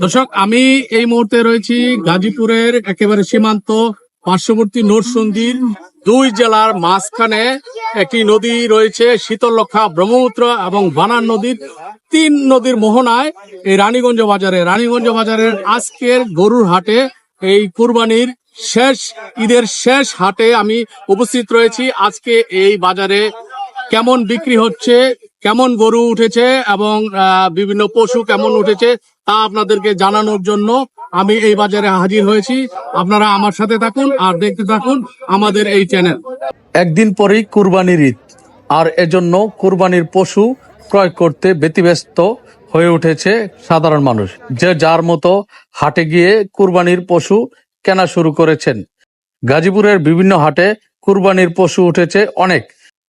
দর্শক, আমি এই মুহূর্তে রয়েছি গাজীপুরের একেবারে সীমান্ত পার্শ্ববর্তী নোটসন্দির দুই জেলার মাঝখানে। একটি নদী রয়েছে শীতলক্ষা ব্রহ্মপুত্র এবং বানান নদীর। তিন নদীর মোহনায় এই রানীগঞ্জ বাজারে। রানীগঞ্জ বাজারের আজকের গরুর হাটে এই কুরবানির শেষ, ঈদের শেষ হাটে আমি উপস্থিত রয়েছি। আজকে এই বাজারে কেমন বিক্রি হচ্ছে কেমন গরু উঠেছে এবং বিভিন্ন পশু কেমন উঠেছে তা আপনাদেরকে জানানোর জন্য আমি এই বাজারে হাজির হয়েছি। আপনারা আমার সাথে থাকুন আর দেখতে থাকুন আমাদের এই চ্যানেল। একদিন পরেই কুরবানির ঈদ, আর এজন্য কুরবানির পশু ক্রয় করতে ব্যতিব্যস্ত হয়ে উঠেছে সাধারণ মানুষ। যে যার মতো হাটে গিয়ে কুরবানির পশু কেনা শুরু করেছেন। গাজীপুরের বিভিন্ন হাটে কুরবানির পশু উঠেছে অনেক।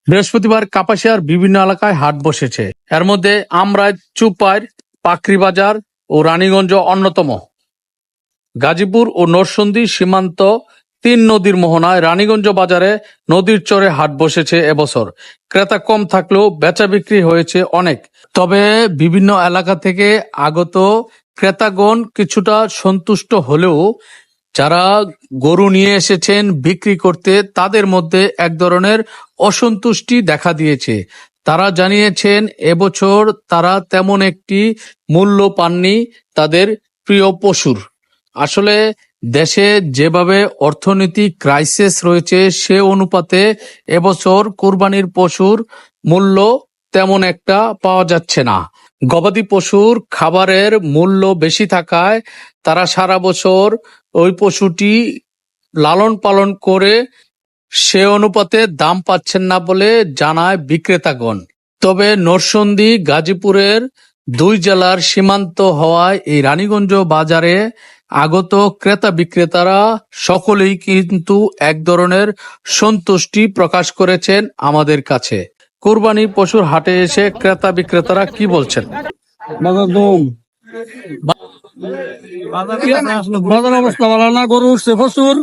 বৃহস্পতিবার কাপাসিয়ার বিভিন্ন এলাকায় হাট বসেছে। এর মধ্যে আমরায় চুপাইর পাকরি বাজার ও রানীগঞ্জ অন্যতম। গাজীপুর ও নরসন্দী সীমান্ত তিন নদীর মোহনায় রানীগঞ্জ বাজারে নদীর চরে হাট বসেছে এবছর। ক্রেতা কম থাকলেও বেচা বিক্রি হয়েছে অনেক। তবে বিভিন্ন এলাকা থেকে আগত ক্রেতাগণ কিছুটা সন্তুষ্ট হলেও যারা গরু নিয়ে এসেছেন, বিক্রি করতে, তাদের মধ্যে এক ধরনের অসন্তুষ্টি দেখা দিয়েছে। তারা জানিয়েছেন, এবছর তারা তেমন একটি মূল্য পাননি তাদের প্রিয় পশুর। আসলে দেশে যেভাবে অর্থনৈতিক ক্রাইসিস রয়েছে, সে অনুপাতে এবছর কোরবানির পশুর মূল্য তেমন একটা পাওয়া যাচ্ছে না। গবাদি পশুর খাবারের মূল্য বেশি থাকায় তারা সারা বছর ওই পশুটি লালন পালন করে সে অনুপাতে দাম পাচ্ছেন না বলে জানায় বিক্রেতাগণ। তবে নরসন্দি গাজীপুরের দুই জেলার সীমান্ত হওয়ায় এই রানীগঞ্জ বাজারে আগত ক্রেতা বিক্রেতারা সকলেই কিন্তু এক ধরনের সন্তুষ্টি প্রকাশ করেছেন আমাদের কাছে। কোরবানি পশুর হাটে এসে ক্রেতা বিক্রেতারা কি বলছেন? বাজার অবস্থা ভালো না? গরু উঠছে প্রচুর।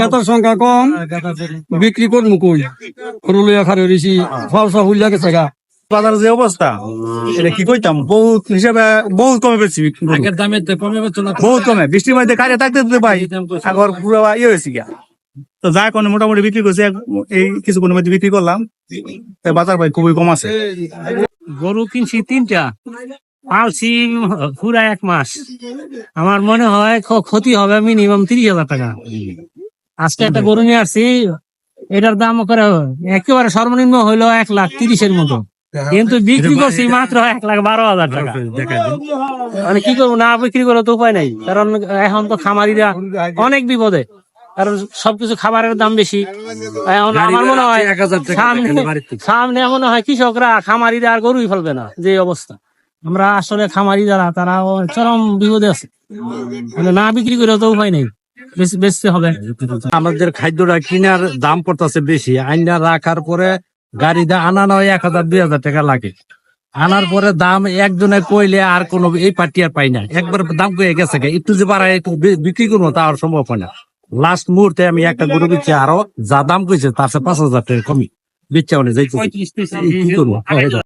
কেতার সংখ্যা কম। বিক্রি করব কই? গরু লইয়া খারে রয়েছি ফালসা হুলিয়া গেছে গা। বাজার যে অবস্থা এটা কি কইতাম? বহুত হিসাবে বহুত কমে পেয়েছি আগের দামে কমে বহুত কমে। বৃষ্টির মধ্যে কাজে থাকতে দিতে ভাই আগর পুরো ইয়ে হয়েছে গিয়া। তো যা কোনো মোটামুটি বিক্রি করছে। এই কিছুক্ষণের মধ্যে বিক্রি করলাম। বাজার ভাই খুবই কম আছে। গরু কিনছি তিনটা। পালছি পুরা এক মাস। আমার মনে হয় ক্ষতি হবে মিনিমাম তিরিশ হাজার টাকা। আজকে একটা গরু নিয়ে আসছি এটার দাম করে একেবারে সর্বনিম্ন হইল এক লাখ তিরিশের মতো। কিন্তু বিক্রি করছি মাত্র এক লাখ বারো হাজার টাকা। মানে কি করব না বিক্রি করে তো উপায় নাই। কারণ এখন তো খামারিরা অনেক বিপদে। কারণ সবকিছু খাবারের দাম বেশি। এখন আমার মনে হয় সামনে সামনে মনে হয় কৃষকরা খামারিরা আর গরুই ফেলবে না যে অবস্থা। আমরা আসলে খামারি যারা তারা চরম বিপদে আছে। মানে না বিক্রি করে তো উপায় নেই। বেচ- বেচতে হবে। আমাদের খাদ্যটা কিনার দাম পড়তেছে বেশি। আইনা রাখার পরে গাড়িতে আনা নয় এক হাজার দুই হাজার টাকা লাগে। আনার পরে দাম একজনে কইলে আর কোনো এই পার্টি আর পাই না। একবার দাম কয়ে গেছে একটু যে বাড়ায় একটু বিক্রি করব তা আর সম্ভব হয় না। লাস্ট মুহূর্তে আমি একটা গরু দিচ্ছি আরও যা দাম কইছে তার পাঁচ হাজার টাকা কমি। বিচ্ছা যাইতে কি করব?